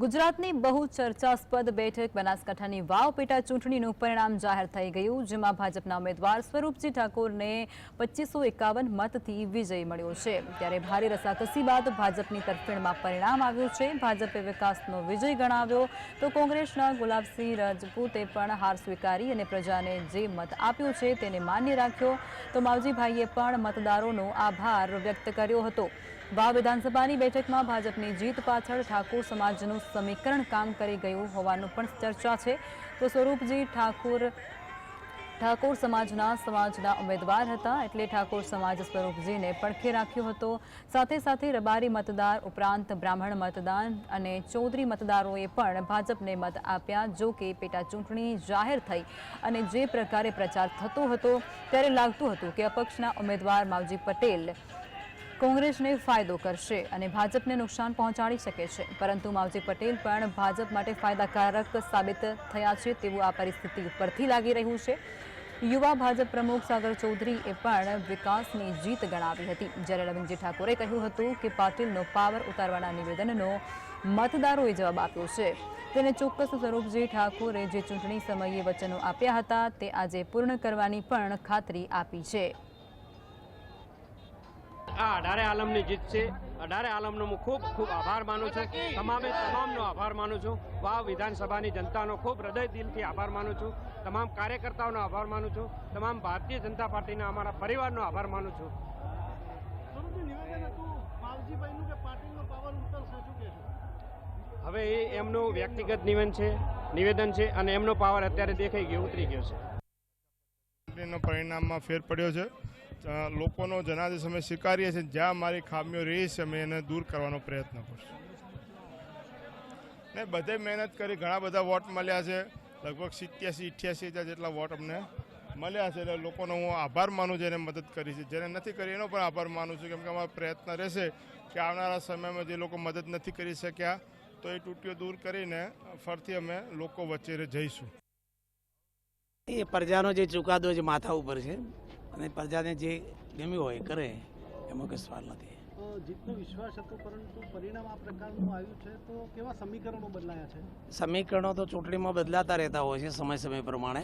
ગુજરાતની બહુ ચર્ચાસ્પદ બેઠક બનાસકાંઠાની વાવ પેટા ચૂંટણીનું પરિણામ જાહેર થઈ ગયું, જેમાં ભાજપના ઉમેદવાર સ્વરૂપજી ઠાકોરને પચીસો એકાવન મતથી વિજય મળ્યો છે. ત્યારે ભારે રસાકસી બાદ ભાજપની તરફેણમાં પરિણામ આવ્યું છે. ભાજપે વિકાસનો વિજય ગણાવ્યો તો કોંગ્રેસના ગુલાબસિંહ રાજપૂતે પણ હાર સ્વીકારી અને પ્રજાને જે મત આપ્યો છે તેને માન્ય રાખ્યો. તો માવજીભાઈએ પણ મતદારોનો આભાર વ્યક્ત કર્યો હતો. વાવ વિધાનસભાની બેઠકમાં ભાજપની જીત પાછળ ઠાકોર સમાજનું સમીકરણ કામ કરી ગયું હોવાનું પણ ચર્ચા છે. તો સ્વરૂપજી ઠાકોર ઠાકોર સમાજના સમાજના ઉમેદવાર હતા એટલે ઠાકોર સમાજ સ્વરૂપજીને પડખે રાખ્યો હતો. સાથે સાથે રબારી મતદાર ઉપરાંત બ્રાહ્મણ મતદાન અને ચૌધરી મતદારોએ પણ ભાજપને મત આપ્યા જો કે પેટા ચૂંટણી જાહેર થઈ અને જે પ્રકારે પ્રચાર થતો હતો ત્યારે લાગતું હતું કે અપક્ષના ઉમેદવાર માવજી પટેલ કોંગ્રેસને ફાયદો કરશે અને ભાજપને નુકસાન પહોંચાડી શકે છે. પરંતુ માવજી પટેલ પણ ભાજપ માટે ફાયદાકારક સાબિત થયા છે તેવું આ પરિસ્થિતિ ઉપરથી લાગી રહ્યું છે. યુવા ભાજપ પ્રમુખ સાગર ચૌધરીએ પણ વિકાસની જીત ગણાવી હતી. જ્યારે રવિન્દ્રજી ઠાકોરે કહ્યું હતું કે પાટીલનો પાવર ઉતારવાના નિવેદનનો મતદારોએ જવાબ આપ્યો છે. તેને ચોક્કસ સ્વરૂપજી ઠાકોરે જે ચૂંટણી સમયે વચનો આપ્યા હતા તે આજે પૂર્ણ કરવાની પણ ખાતરી આપી છે. આ અઢારે આલમની જીત છે. અઢારે આલમનો હું ખૂબ ખૂબ આભાર માનું છું. તમામે તમામનો આભાર માનું છું. વાવ વિધાનસભાની જનતાનો ખૂબ હૃદય દિલથી આભાર માનું છું. તમામ કાર્યકર્તાઓનો આભાર માનું છું. તમામ ભારતીય જનતા પાર્ટીના અમારા પરિવારનો આભાર માનું છું. સ્વરૂપનું નિવેદન હતું માવજીભાઈનું કે પાટીલનો પાવર ઉતરશે શું કહેશો હવે એ એમનું વ્યક્તિગત નિવેદન છે નિવેદન છે અને એમનો પાવર અત્યારે દેખાઈ ગયો ઉતરી ગયો છે. પરિણામમાં ફેર પડ્યો છે. લોકોનો જનાદેશ અમે સ્વીકારીએ છીએ. જ્યાં મારી ખામીઓ રહી છે, અમે એને દૂર કરવાનો પ્રયત્ન કરશું. ને બધે મહેનત કરી ઘણા બધા વોટ મળ્યા છે. લગભગ સિત્યાસી, ઇઠ્યાસી હજાર જેટલા વોટ અમને મળ્યા છે. એટલે લોકોનો હું આભાર માનું છું, એને મદદ કરી છે. જેને નથી કરી, એનો પણ આભાર માનું છું. કેમ કે અમારો પ્રયત્ન રહેશે કે આવનારા સમયમાં જે લોકો મદદ નથી કરી શક્યા, તો એ તૂટીઓ દૂર કરીને ફરીથી અમે લોકો વચ્ચે જઈશું. એ પ્રજાનો જે ચુકાદો જે માથા ઉપર છે. અને પ્રજાને જે ગમ્યું હોય એ કરે એમાં કઈ સવાલ નથી. જીતનો વિશ્વાસ હતો પરંતુ પરિણામ આ પ્રકારનું આવ્યું છે તો કેવા સમીકરણો બદલાયા છે? સમીકરણો તો ચૂંટણીમાં બદલાતા રહેતા હોય છે સમય સમય પ્રમાણે.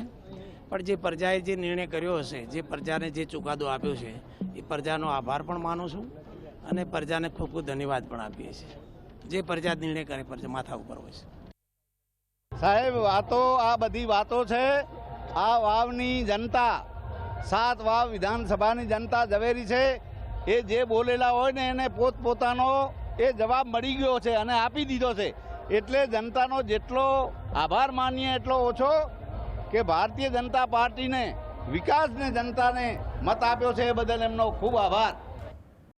પણ જે પ્રજાએ જે નિર્ણય કર્યો હશે જે પ્રજાને જે ચુકાદો આપ્યો છે એ પ્રજાનો આભાર પણ માનું છું અને પ્રજાને ખૂબ ખૂબ ધન્યવાદ પણ આપીએ છીએ. જે પ્રજા નિર્ણય કરે પ્રજા માથા ઉપર હોય છે. સાહેબ વાતો આ બધી વાતો છે. આ વાવની જનતા સાત વાવ વિધાનસભાની જનતા ઝવેરી છે. એ જે બોલેલા હોય ને એને પોતપોતાનો એ જવાબ મળી ગયો છે અને આપી દીધો છે. એટલે જનતાનો જેટલો આભાર માનીએ એટલો ઓછો કે ભારતીય જનતા પાર્ટીને, વિકાસને જનતાને મત આપ્યો છે એ બદલ એમનો ખૂબ આભાર.